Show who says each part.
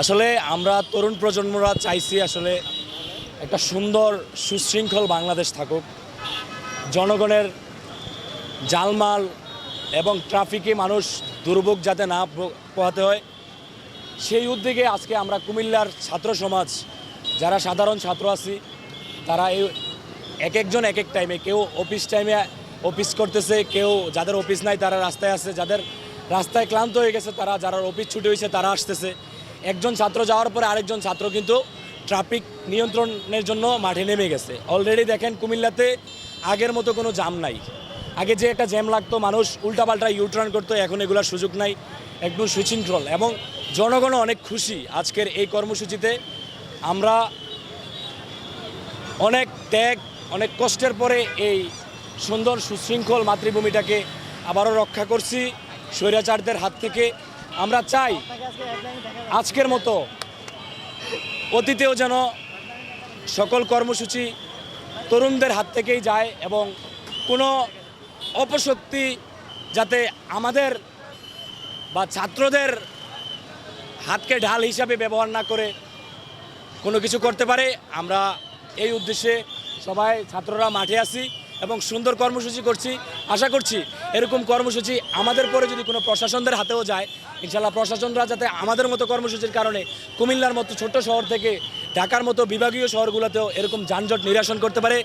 Speaker 1: আসলে আমরা তরুণ প্রজন্মরা চাইছি আসলে একটা সুন্দর, সুশৃঙ্খল বাংলাদেশ থাকুক। জনগণের জালমাল এবং ট্রাফিকে মানুষ দুর্ভোগ যাতে না পোহাতে হয়, সেই উদ্যোগে আজকে আমরা কুমিল্লার ছাত্র সমাজ, যারা সাধারণ ছাত্র আছি, তারা এই এক একজন এক এক টাইমে কেউ অফিস টাইমে অফিস করতেছে, কেউ যাদের অফিস নাই তারা রাস্তায় আসছে যাদের রাস্তায় ক্লান্ত হয়ে গেছে তারা, যারা অফিস ছুটি হয়েছে তারা আসতেছে। একজন ছাত্র যাওয়ার পরে আরেকজন ছাত্র কিন্তু ট্রাফিক নিয়ন্ত্রণের জন্য মাঠে নেমে গেছে। অলরেডি দেখেন কুমিল্লাতে আগের মতো কোনো জাম নাই। আগে যে একটা জ্যাম লাগতো, মানুষ উল্টাপাল্টা ইউটার্ন করতো, এখন এগুলোর সুযোগ নাই। একদম সুশৃঙ্খল এবং জনগণও অনেক খুশি আজকের এই কর্মসূচিতে। আমরা অনেক ত্যাগ, অনেক কষ্টের পরে এই সুন্দর সুশৃঙ্খল মাতৃভূমিটাকে আবারও রক্ষা করছি। স্বৈরাচারদের হাত থেকে আমরা চাই আজকের মতো অতীতেও যেন সকল কর্মসূচি তরুণদের হাত থেকেই যায় এবং কোনো অপশক্তি যাতে আমাদের বা ছাত্রদের হাতকে ঢাল হিসাবে ব্যবহার না করে কোনো কিছু করতে পারে, আমরা এই উদ্দেশ্যে সবাই ছাত্ররা মাঠে আসি। এবং সুন্দর কর্মসূচি করছি। আশা করছি এরকম কর্মসূচি আমাদের পরে যদি কোনো প্রশাসনদের হাতেও যায় ইনশাল্লাহ প্রশাসনরা যাতে আমাদের মতো কর্মসূচির কারণে কুমিল্লার মতো ছোট শহর থেকে ঢাকার মতো বিভাগীয় শহরগুলোতেও এরকম যানজট নিরাসন করতে পারে।